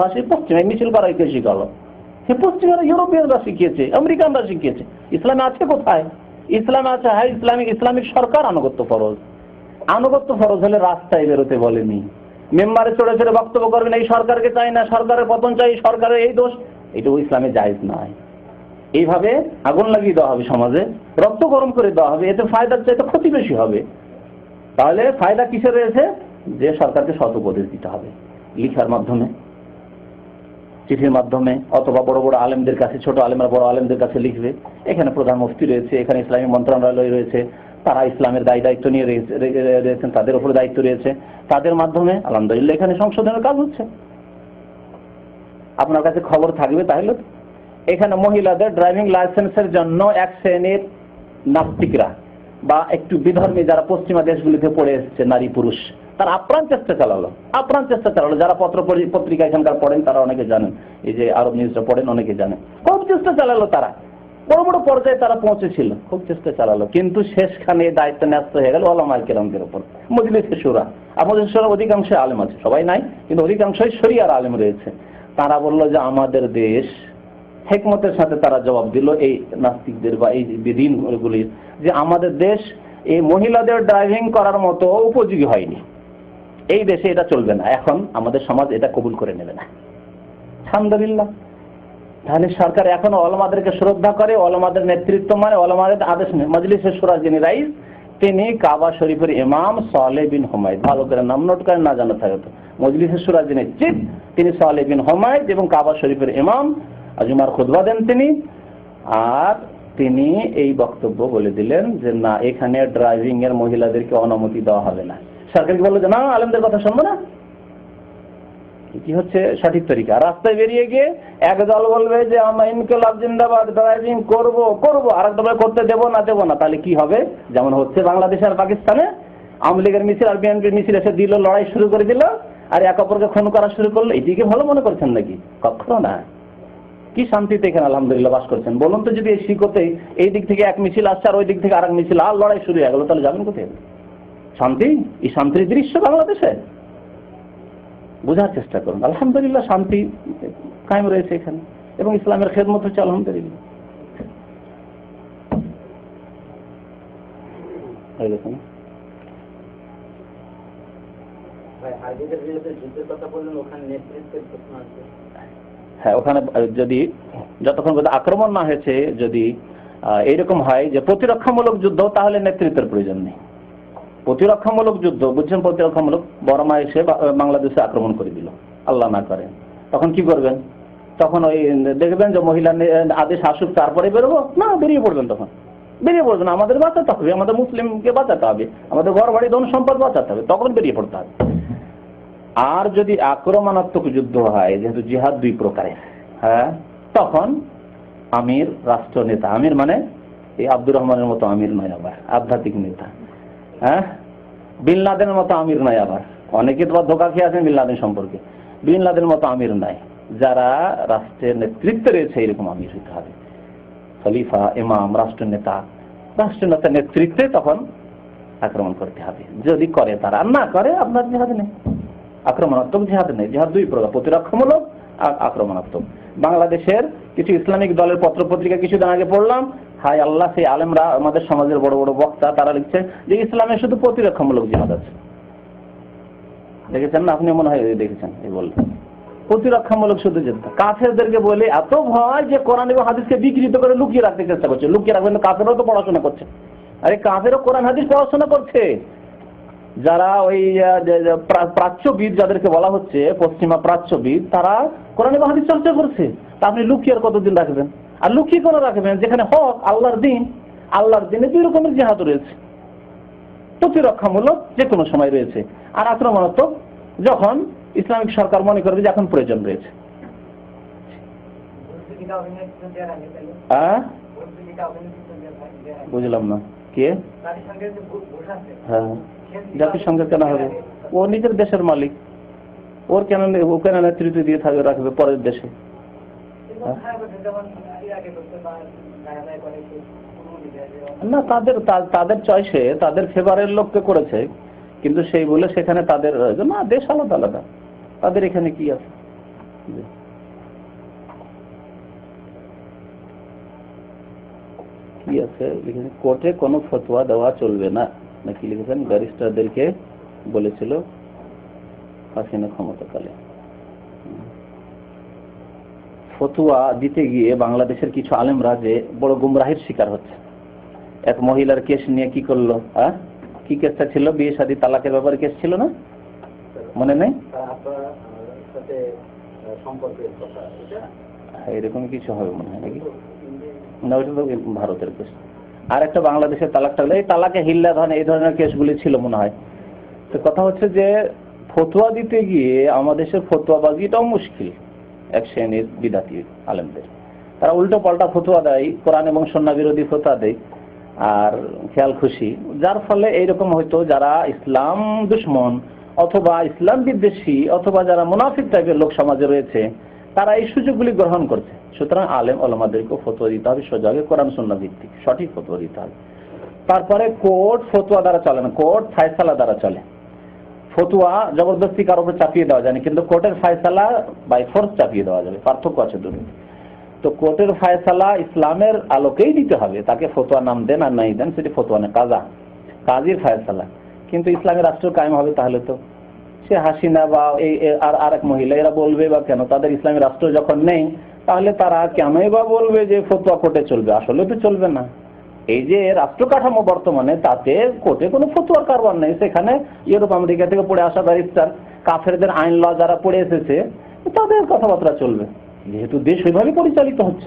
অভ্যাস এই পশ্চিমে মিছিল করাই কে শিখালো? সে পশ্চিমের ইউরোপিয়ানরা শিখিয়েছে, আমেরিকানরা শিখিয়েছে। ইসলামে আছে কোথায়? ইসলামে আছে হ্যাঁ ইসলামিক ইসলামিক সরকার আনুগত্য ফরজ। আনুগত্য ফরজ হলে রাস্তায় বেরোতে বলেনি। মেম্বারে চড়ে চড়ে বক্তব্য করবেন, এই সরকারকে চাই না, সরকারের পতন চাই, সরকারের এই দোষ। এটাও ইসলামে জায়জ নয়। এইভাবে আগুন লাগিয়ে দেওয়া হবে সমাজে, রক্ত গরম করে দেওয়া হবে, এতে ফায়দার চাইতে ক্ষতি বেশি হবে। তাহলে ফায়দা কিসে রয়েছে? যে সরকারকে সৎ উপদেশ দিতে হবে, লিখার মাধ্যমে। চিঠির মাধ্যমে অথবা বড় বড় আলেমদের কাছে, ছোট আলেমরা, বড় আলেমদের কাছে লিখবে। এখানে প্রধান মুফতি রয়েছে, এখানে ইসলামী মন্ত্রণালয় রয়েছে, তারা ইসলামের দায়ী দায়িত্ব নিয়ে রয়েছেন, তাদের উপরে দায়িত্ব রয়েছে। তাদের মাধ্যমে, আলহামদুলিল্লাহ, এখানে সংশোধনের কাজ হচ্ছে। আপনার কাছে খবর থাকবে তাহলে? এখানে মহিলাদের ড্রাইভিং লাইসেন্সের জন্য এক শ্রেণির নাস্তিকরা বা একটু বিধর্মী যারা পশ্চিমা দেশগুলিতে পড়ে এসেছে, নারী, পুরুষ তারা আপ্রাণ চেষ্টা চালালো। আপ্রাণ চেষ্টা চালালো। যারা পত্র পত্রিকা এখানকার পড়েন, তারা অনেকে জানেন। এই যে আরব নিউজটা পড়েন, অনেকে জানেন। খুব চেষ্টা চালালো তারা। বড় বড় পর্যায়ে তারা পৌঁছেছিল। খুব চেষ্টা চালালো। কিন্তু শেষখানে দায়িত্ব ন্যস্ত হয়ে গেল ওলামাই কেরামদের উপর। মজলিসে সুরা। মজলিসে সুরা অধিকাংশ আলেম আছে। সবাই নাই, কিন্তু অধিকাংশই শরিয়ার আলেম রয়েছে। তারা বলল যে, আমাদের দেশ হেকমতের সাথে তারা জবাব দিল এই নাস্তিকদের বা এই দিনগুলির যে আমাদের দেশ এই মহিলাদের ড্রাইভিং করার মতো উপযোগী হয়নি। এই দেশে এটা চলবে না। এখন আমাদের সমাজ এটা কবুল করে নেবে না। আলহামদুলিল্লাহ। তাহলে সরকার এখন অলমাদেরকে শ্রদ্ধা করে অলমাদের নেতৃত্ব মানে অলমাদের আদেশ মজলিসের সুরা যিনি রাইস তিনি কাবা শরীফের ইমাম সালে বিন হোমায়দ। ভালো করে নাম নোট করেন না জানা থাকে মজলিসের সুরা যিনি চিফ, তিনি সালে বিন হোমায়দ এবং কাবা শরীফের ইমাম। আজুমার খুদবা দেন তিনি। আর তিনি এই বক্তব্য বলে দিলেন যে, না, এখানে ড্রাইভিং এর মহিলাদেরকে অনুমতি দেওয়া হবে না। সরকার কি বলল যে, না, আলেমদের কথা শুনব না? কি হচ্ছে? সঠিক তরিকা। রাস্তায় বেরিয়ে গিয়ে এক দল বলবে যে, আমরা ইনকলাব জিন্দাবাদ, ড্রাইভিং করব করব। আর এক দল করতে দেবো না দেবো না। তাহলে কি হবে? যেমন হচ্ছে বাংলাদেশ আর পাকিস্তানে আওয়ামী লীগের মিছিল আর বিএনপির মিছিল এসে দিল, লড়াই শুরু করে দিল আর এক অপরকে খুন করা শুরু করল। এটিকে ভালো মনে করছেন নাকি? কখনো না। কি শান্তিতে এখানে আলহামদুলিল্লাহ বাস করছেন? বলুন তো যদি এই শিকতে এই দিক থেকে এক মিছিল আসছে আর ওই দিক থেকে আরেক মিছিল, আর লড়াই শুরু হয়ে গেল, তাহলে যাবেন কোথায়? শান্তি এই শান্তির দৃশ্য বাংলাদেশে। বোঝার চেষ্টা করুন। আলহামদুলিল্লাহ শান্তি কায়েম রয়েছে এখানে। এবং ইসলামের খেদমত হচ্ছে আলহামদুলিল্লাহ। হয়ে হ্যাঁ ওখানে যদি যতক্ষণ আক্রমণ না হয়েছে যদি এইরকম হয় যে প্রতিরক্ষামূলক যুদ্ধ তাহলে নেতৃত্বের প্রয়োজন নেই। প্রতিরক্ষামূলক যুদ্ধ, বুঝছেন? প্রতিরক্ষামূলক বর্মা এসে বাংলাদেশে আক্রমণ করে দিল। আল্লাহ না করে। তখন কি করবেন? তখন ওই, দেখবেন যে মহিলা আদেশ আসুক, তারপরে বেরোবো? না, বেরিয়ে পড়বেন তখন। বেরিয়ে পড়বেন। আমাদের বাঁচাতে হবে, আমাদের মুসলিমকে বাঁচাতে হবে, আমাদের ঘর বাড়ি ধন সম্পদ বাঁচাতে হবে, তখন বেরিয়ে পড়তে হবে। আর যদি আক্রমণাত্মক যুদ্ধ হয়, যেহেতু জিহাদ দুই প্রকারের হ্যাঁ? তখন আমির রাষ্ট্রনেতা, আমির মানে এই আব্দুর রহমানের মতো আমির নয় আবার, আধ্যাত্মিক নেতা। হ্যাঁ? বিন লাদেনের মতো আমির নাই আবার। অনেকে তোমার ধোকা খেয়ে আছেন বিন লাদেন সম্পর্কে। বিন লাদেনের মতো আমির নাই। যারা রাষ্ট্রের নেতৃত্বে রয়েছে, এরকম আমির হইতে হবে। খলিফা, ইমাম, রাষ্ট্রনেতা, রাষ্ট্রনেতার নেতৃত্বে তখন আক্রমণ করতে হবে। যদি করে তারা, না করে আপনার জিহাদ নেই। আক্রমণাত্মক জিহাদ নেই। জিহাদ দুই প্রকার, প্রতিরক্ষামূলক আর আক্রমণাত্মক। বাংলাদেশের কিছু ইসলামিক দলের পত্র পত্রিকা কিছুদিন আগে পড়লাম। হাই আল্লাহ, সেই আলেমরা আমাদের সমাজের বড় বড় বক্তা, তারা লিখছে যে ইসলামে শুধু প্রতিরক্ষামূলক জিহাদ আছে। দেখেছেন না? আপনি মনে হয় দেখেছেন এই বললেন প্রতিরক্ষামূলক শুধু যুদ্ধ কাফেরদেরকে বলে এত ভয় যে কোরআন এবং হাদিসকে বিকৃত করে লুকিয়ে রাখতে চেষ্টা করছে। লুকিয়ে রাখবেন কাফেরও তো পড়াশোনা করছে। আরে কাফেরও কোরআন, হাদিস পড়াশোনা করছে। যারা ওই প্রাচ্যবিদ যাদেরকে বলা হচ্ছে, পশ্চিমা প্রাচ্যবিদ, তারা কোরআন এবং হাদিস চর্চা করছে। তা আপনি লুকিয়ে আর কতদিন রাখবেন? আর লুকিয়ে কেন রাখবেন যেখানে হক, আল্লাহর দিন, আল্লাহর দিনে দুই রকমের জিহাদ রয়েছে। প্রতিরক্ষামূলক যে কোনো সময় রয়েছে। আর আক্রমণাত্মক যখন ইসলামিক সরকার মনে করবে যে এখন প্রয়োজন রয়েছে। হ্যাঁ বুঝলাম না। কে? হ্যাঁ। জাতিসংঘের কেন হবে? ও নিজের দেশের মালিক। ওর কেন ও কেন নেতৃত্ব দিয়ে থাকবে রাখবে পরের দেশে? না, তাদের তাদের চয়েসে তাদের ফেভারের লোককে করেছে, কিন্তু সেই বলে সেখানে তাদের, না, দেশ আলাদা আলাদা। তাদের এখানে কি আছে। কি আছে? কোর্টে কোনো ফতোয়া দেওয়া চলবে না। নাকি লিখেছেন ব্যারিস্টারদেরকে বলেছিল হাসিনা ক্ষমতাকালে। ফতুয়া দিতে গিয়ে বাংলাদেশের কিছু আলেমরা যে বড় গুমরাহির শিকার হচ্ছে। এক মহিলার কেস নিয়ে কি করল হ্যাঁ কি কেসটা ছিল? বিয়ে শাদী তালাকের ব্যাপারে কেস ছিল না? মনে নেই? হ্যাঁ, এরকম কিছু হবে মনে হয় নাকি? না ওইটা তো ভারতের কেস। আর একটা বাংলাদেশের তালাকটা হলো এই তালাকে হিল্লা ধরনের এই ধরনের কেসগুলি ছিল মনে হয়। তো কথা হচ্ছে যে ফতোয়া দিতে গিয়ে আমাদের দেশের ফতোয়াবাজিটাও মুশকিল। এক শ্রেণির বিদাতি আলেমদের। তারা উল্টো পাল্টা ফতোয়া দেয়, কোরআন এবং সন্না বিরোধী ফতোয়া দেয় আর খেয়াল খুশি, যার ফলে এইরকম হয়তো যারা ইসলাম দুশ্মন অথবা ইসলাম বিদ্বেষী অথবা যারা মুনাফিক টাইপের লোক সমাজে রয়েছে, তারা এই সুযোগগুলি গ্রহণ করছে। সুতরাং আলেম আলমাদেরকে ফতোয়া দিতে হবে সোজাগে কোরআন সন্না ভিত্তিক সঠিক ফতোয়া দিতে হবে। তারপরে কোর্ট ফতোয়া দ্বারা চলে না, কোর্ট ফায়সালা দ্বারা চলে। ফতুয়া জবরদস্তি কারোর চাপিয়ে দেওয়া যায় না কিন্তু কোর্টের ফায়সালা বাই ফোর্স চাপিয়ে দেওয়া যাবে। পার্থক্য আছে দুটো তো কোর্টের ফায়সালা ইসলামের আলোকেই দিতে হবে। তাকে ফতোয়া নাম দেন আর নাই দেন, সেটি ফতোয়া না, কাজা। কাজীর ফায়সালা। কিন্তু ইসলামী রাষ্ট্র কায়েম হবে তাহলে তো। সে হাসিনা বা এই আর আর এক মহিলা, এরা বলবে বা কেন? তাদের ইসলামী রাষ্ট্র যখন নেই, তাহলে তারা কেনই বা বলবে যে ফতোয়া কোর্টে চলবে? আসলে তো চলবে না। এই যে রাষ্ট্র কাঠামো বর্তমানে, তাতে কোর্টে কোনো ফতুয়ার কারবার নেই। সেখানে ইউরোপ, আমেরিকা থেকে পড়ে আসা ব্যারিস্টার, কাফেরদের আইন ল যারা পড়ে এসেছে, তাদের কথাবার্তা চলবে। যেহেতু দেশ ওইভাবে পরিচালিত হচ্ছে।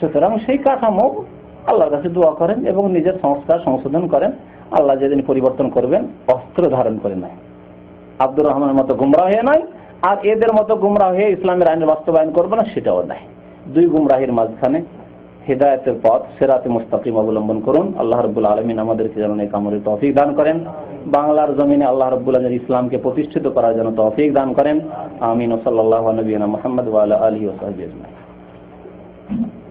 সুতরাং সেই কাঠামো আল্লাহর কাছে দোয়া করেন এবং নিজের সংস্কার সংশোধন করেন। আল্লাহ যেদিন পরিবর্তন করবেন, অস্ত্র ধারণ করে নেয়। আব্দুর রহমানের মতো গুমরা হয়ে নয়, আর এদের মতো গুমরা হয়ে ইসলামের আইনের বাস্তবায়ন করবে না, সেটাও নাই দুই গুমরাহির মাঝখানে হেদায়তের পথ, সেরাতে মুস্তাকিম অবলম্বন করুন। আল্লাহ রব্বুল আলমিন আমাদেরকে যেন এই কামড়ের তৌফিক দান করেন। বাংলার জমিনে আল্লাহ রব্বুল আলমিন ইসলামকে প্রতিষ্ঠিত করার জন্য তৌফিক দান করেন। আমিন। ও সাল্লাহ নবীনা মোহাম্মদ ওয়ালা আলী আজমাইন।